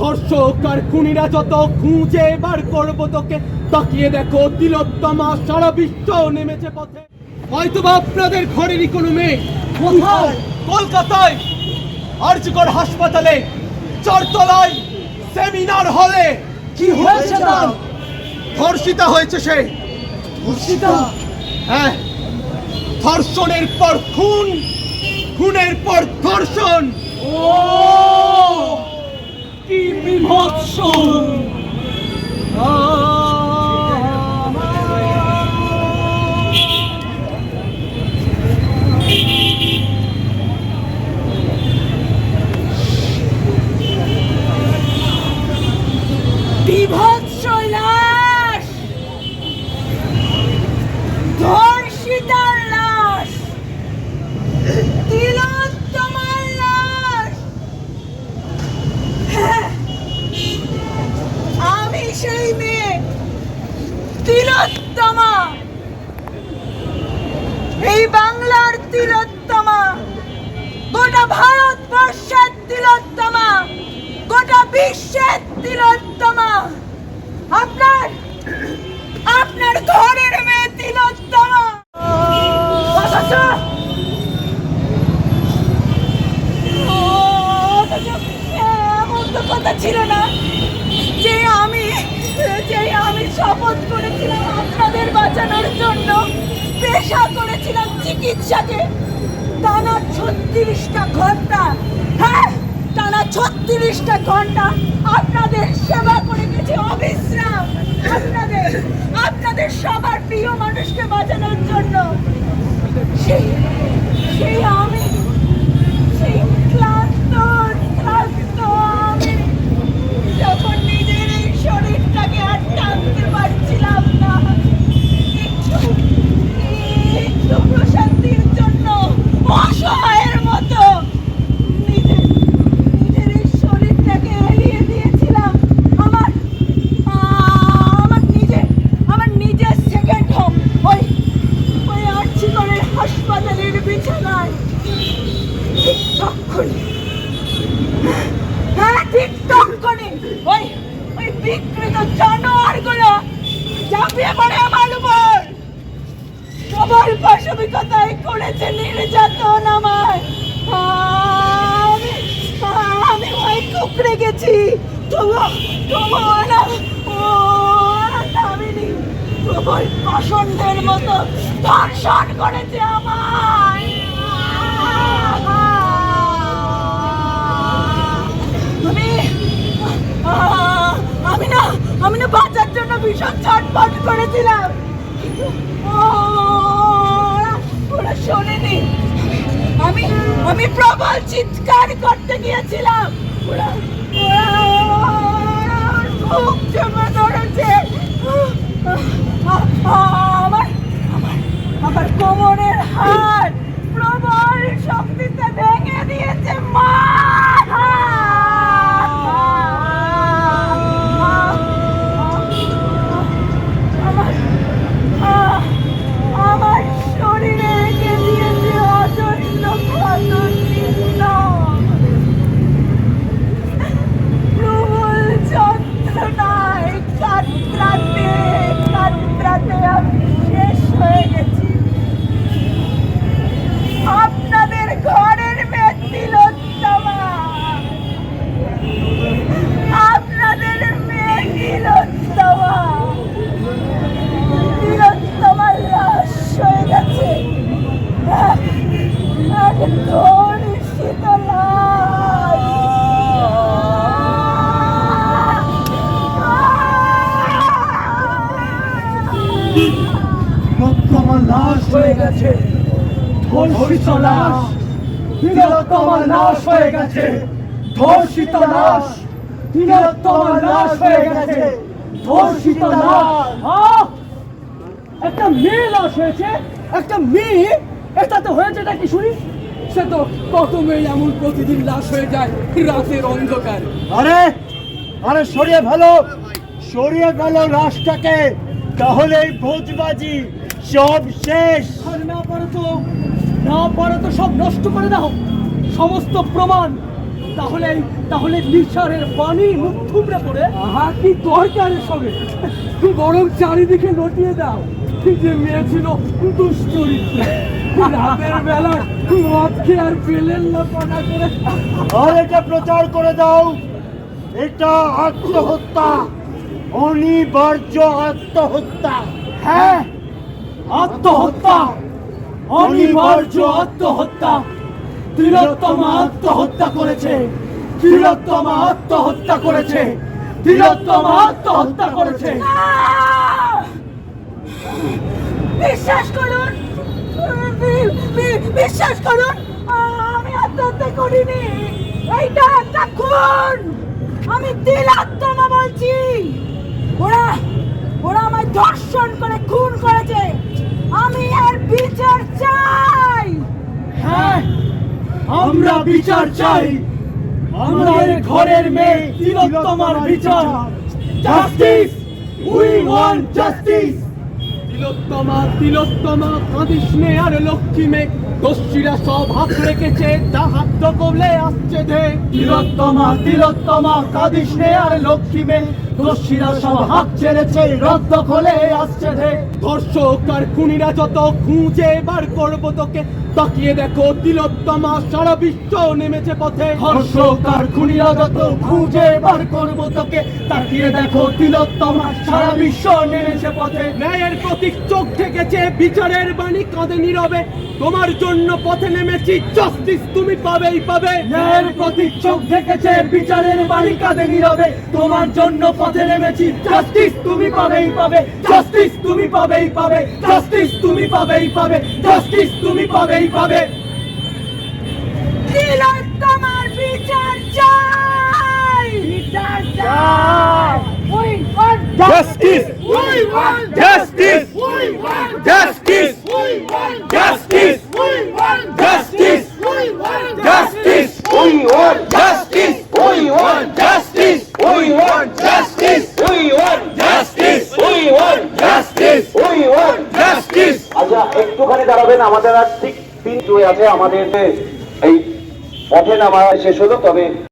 ধর্ষক আর খুনিরা যত খুঁজে বার করব তোকে তাকিয়ে দেখো তিলোত্তমা সারা বিশ্ব নেমেছে পথে। হয়তো বা আপনাদের ঘরেরই কোনো মেয়ে। কোথায়? কলকাতায়। আর্যকর হাসপাতালে। চারতলায়। সেমিনার হলে। কি হয়েছে তার? ধর্ষিতা হয়েছে সে। ধর্ষিতা? হ্যাঁ। ধর্ষণের পর খুন। খুনের পর ধর্ষণ। ও! আমি করেছিলাম আপনাদের বাঁচানোর জন্য। পেশা করেছিলাম চিকিৎসাকে টানা ছত্রিশটা ঘণ্টা। হ্যাঁ টানা ছত্রিশটা ঘণ্টা আপনাদের সেবা করে গেছি অবিশ্রাম। আপনাদের আপনাদের সবার প্রিয় মানুষকে বাঁচানোর জন্য। জানোয়ারগুলো ঝাঁপিয়ে পড়ে আমার উপর। সবার পাশবিকতায় করেছে নির্যাতন আমায়। আমি ওই কুকড়ে গেছি। তবু তবু না, ও প্রবল পাষণ্ডের মতো ধর্ষণ করেছে আমায়। আমি না বাঁচার জন্য ভীষণ ছটফট করেছিলাম। ওরা শোনেনি। আমি আমি প্রবল চিৎকার করতে গিয়েছিলাম। ওরা খুব চেপে ধরেছে। আমার আমার আমার কোমরের হাড় প্রবল শক্তিতে ভেঙে দিয়েছে, মা! গেছে। ধর্ষিত লাশ তিলোত্তমার লাশ হয়ে গেছে। ধর্ষিত লাশ তিলোত্তমার লাশ হয়ে গেছে। ধর্ষিত লাশ। একটা মেয়ে লাশ হয়েছে। একটা মেয়ে এটাতে হয়েছেটা কি শুনি? সে তো কত মেয়ে এমন প্রতিদিন লাশ হয়ে যায়, রাতের অন্ধকার। আরে আরে সরিয়ে ফেলো। সরিয়ে ফেলো লাশটাকে। তাহলে ভোজবাজি সব শেষ। আর না পারো তো না পারো তো সব নষ্ট করে দাও। সমস্ত প্রমাণ। তাহলে তাহলে নিশারের পানি মুখ থুবড়ে পড়ে। আহা কি দরকার সবে তুই বরং চারিদিকে নটিয়ে দাও। যে মেয়ে ছিল দুশ্চরিত্র। রাতের বেলা মদ খেয়ে আর পেলেন না করে আর এটা প্রচার করে দাও। এটা আত্মহত্যা। অনিবার্য আত্মহত্যা। হ্যাঁ। আত্মহত্যা, অনিবার্য আত্মহত্যা। তিলোত্তমা আত্মহত্যা করেছে, তিলোত্তমা আত্মহত্যা করেছে, তিলোত্তমা আত্মহত্যা করেছে। বিশ্বাস করুন বিশ্বাস করুন, আমি আত্মহত্যা করিনি। এইটা একটা খুন। আমি তিলাত্তমা বলছি। ওরা ওরা আমায় ধর্ষণ করে, খুন করেছে। বিচার চাই। হ্যাঁ আমরা বিচার চাই। আমাদের ঘরের মেয়ে তিলোত্তমার বিচার। Justice we want justice Tilottama Tilottama কাঁদিস নে আর লক্ষ্মী মেঘ দস্যিরা সব হাত রেখেছে যা হাত কবলে আসছে ধে। তিলোত্তমা তিলোত্তমা কাঁদিস নে আর লক্ষ্মী মেঘ দস্যিরা সব হাত ছেড়েছে রক্ত খোলে আসছে রে। ধর্ষক আর খুনিরা যত খুঁজে বার করব তোকে তাকিয়ে দেখো তিলোত্তমা সারা বিশ্ব নেমেছে পথে। হর্ষ আর খুনিরা যত খুঁজে বার করব তোকে। তাকিয়ে দেখো তিলোত্তমা সারা বিশ্ব নেমেছে পথে। ন্যায়ের প্রতীক চোখ ঠেকেছে, বিচারের বাণী কাঁদে নীরবে। তোমার জন্য পথে নেমেছি জাস্টিস তুমি পাবেই পাবে। ন্যায়ের প্রতীক চোখ ঠেকেছে, বিচারের বাণী কাঁদে নীরবে। তোমার জন্য পথে নেমেছি জাস্টিস তুমি পাবেই পাবে। জাস্টিস তুমি পাবেই পাবে জাস্টিস তুমি পাবেই পাবে জাস্টিস তুমি পাবেই পাবে তিলোত্তমার বিচার চাই বিচার চাই! We want justice! We want justice! We want justice! We want justice! We want justice! We want justice! আচ্ছা একটুখানি দাঁড়াবেন আমাদের আর ঠিক তিন আছে আমাদের এই পথে নামা শেষ হলো তবে